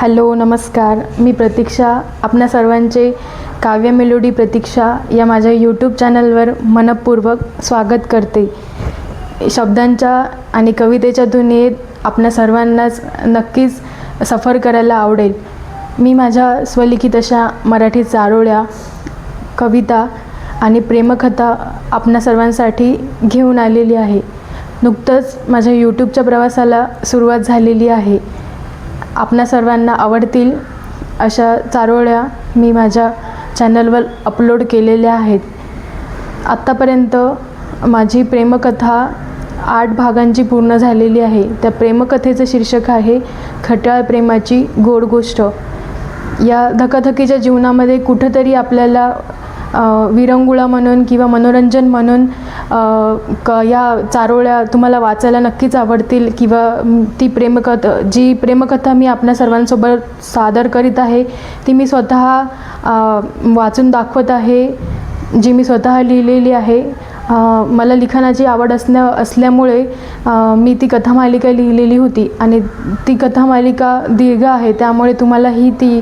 Hello नमस्कार. मी प्रतीक्षा. आपणा सर्वांचे काव्य मेलोडी प्रतीक्षा या माझ्या यूट्यूब चॅनलवर मनपूर्वक स्वागत करते. शब्दांच्या आणि कवितेच्या दुनियेत आपणा सर्वांनाच नक्कीच सफर करायला आवडेल. मी माझ्या स्वलिखित अशा मराठी चारोळ्या कविता आणि प्रेमकथा आपणा सर्वांसाठी घेऊन आलेली आहे. नुकतंच माझ्या यूट्यूबच्या प्रवासाला सुरुवात झालेली आहे. आपणा सर्वांना आवडतील अशा चारोळ्या मी माझ्या चॅनलवर अपलोड केलेल्या आहेत. आत्तापर्यंत माझी प्रेमकथा आठ भागांची पूर्ण झालेली आहे. त्या प्रेमकथेचं शीर्षक आहे खट्याळ प्रेमाची गोड गोष्ट. या धकाधकीच्या जीवनामध्ये कुठंतरी आपल्याला विरंगुळा म्हणून किंवा मनोरंजन म्हणून क या चारोळ्या तुम्हाला वाचायला नक्कीच आवडतील किंवा ती प्रेमकथा जी प्रेमकथा मी आपल्या सर्वांसोबत सादर करीत आहे ती मी स्वतः वाचून दाखवत आहे जी मी स्वतः लिहिलेली आहे. मला लिखाणाची आवड असण्या असल्यामुळे मी ती कथामालिका लिहिलेली होती. आणि ती कथामालिका दीर्घ आहे त्यामुळे तुम्हालाही ती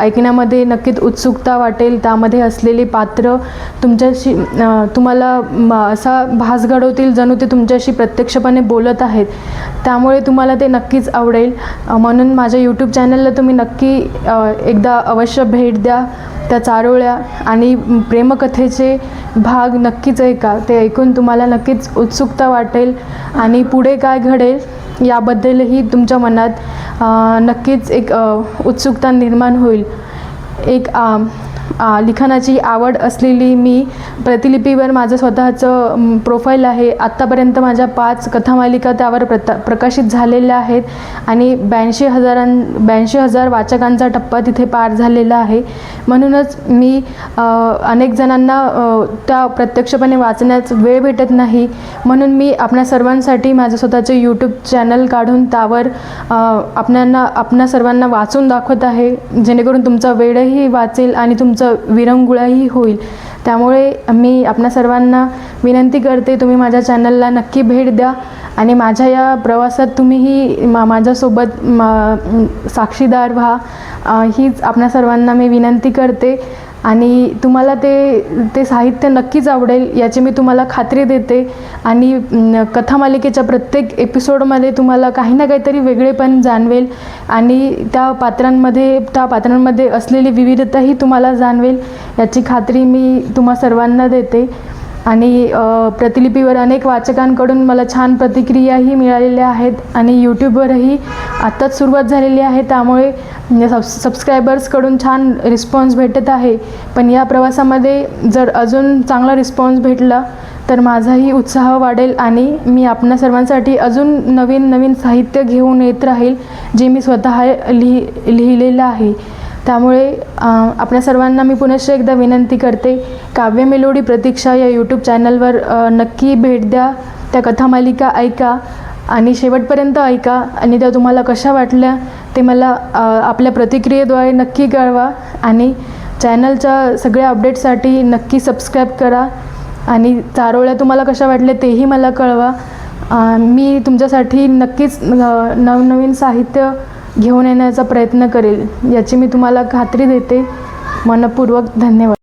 ऐकण्यामध्ये नक्कीच उत्सुकता वाटेल. त्यामध्ये असलेले पात्र तुमच्याशी तुम्हाला असा भास घडवतील जणू ते तुमच्याशी प्रत्यक्षपणे बोलत आहेत. त्यामुळे तुम्हाला ते नक्कीच आवडेल. म्हणून माझ्या यूट्यूब चॅनलला तुम्ही नक्की एकदा अवश्य भेट द्या. त्या चारोळ्या आणि प्रेमकथेचे भाग नक्कीच ऐका. ते ऐकून तुम्हाला नक्कीच उत्सुकता वाटेल आणि पुढे काय घडेल याबद्दलही तुमच्या मनात नक्कीच एक उत्सुकता निर्माण होईल. एक लिखाणाची आवड असलेली मी प्रतिलिपीवर माझं स्वतःचं प्रोफाईल आहे. आत्तापर्यंत माझ्या पाच कथामालिका त्यावर प्रता प्रकाशित झालेल्या आहेत आणि ब्याऐंशी हजारां ब्याऐंशी हजार वाचकांचा टप्पा तिथे पार झालेला आहे. म्हणूनच मी अनेक जणांना त्या प्रत्यक्षपणे वाचण्यास वेळ भेटत नाही. म्हणून मी आपल्या सर्वांसाठी माझं स्वतःचे यूट्यूब चॅनल काढून त्यावर आपणांना आपणा सर्वांना वाचून दाखवत आहे. जेणेकरून तुमचा वेळही वाचेल आणि तुमचं विरंगुळाही होईल. त्यामुळे मी आपणा सर्वांना विनंती करते तुम्ही माझ्या चॅनलला नक्की भेट द्या आणि माझ्या या प्रवासात तुम्हीही मा माझ्यासोबत मा साक्षीदार व्हा. हीच आपणा सर्वांना मी विनंती करते. आणि तुम्हाला ते ते साहित्य नक्कीच आवडेल याची मी तुम्हाला खात्री देते. आणि कथामालिकेच्या प्रत्येक एपिसोडमध्ये तुम्हाला काही ना काहीतरी वेगळेपण जाणवेल. आणि त्या पात्रांमध्ये त्या पात्रांमध्ये असलेली विविधताही तुम्हाला जाणवेल. याची खात्री मी तुम्हा सर्वांना देते. आणि प्रतिलिपीवर अनेक वाचकांकडून मला छान प्रतिक्रियाही मिळालेल्या आहेत आणि यूट्यूबवरही आत्ताच सुरुवात झालेली आहे. त्यामुळे म्हणजे सब सबस्क्रायबर्सकडून छान रिस्पॉन्स भेटत आहे. पण या प्रवासामध्ये जर अजून चांगला रिस्पॉन्स भेटला तर माझाही उत्साह वाढेल आणि मी आपणा सर्वांसाठी अजून नवीन नवीन साहित्य घेऊन येत राहील जे मी स्वतः लिहि लिहिलेलं आहे. त्यामुळे आपल्या सर्वांना मी पुनश्च एकदा विनंती करते काव्य मेलोडी प्रतीक्षा या यूट्यूब चॅनलवर नक्की भेट द्या त्या कथामालिका ऐका आणि शेवटपर्यंत ऐका आणि त्या तुम्हाला कशा वाटल्या ते मला आपल्या प्रतिक्रियेद्वारे नक्की कळवा आणि चॅनलच्या सगळ्या अपडेटसाठी नक्की सबस्क्राईब करा आणि चारोळ्या तुम्हाला कशा वाटल्या तेही मला कळवा. मी तुमच्यासाठी नक्कीच नवनवीन साहित्य घेऊन येण्याचा प्रयत्न करेल याची मी तुम्हाला खात्री देते. मनपूर्वक धन्यवाद.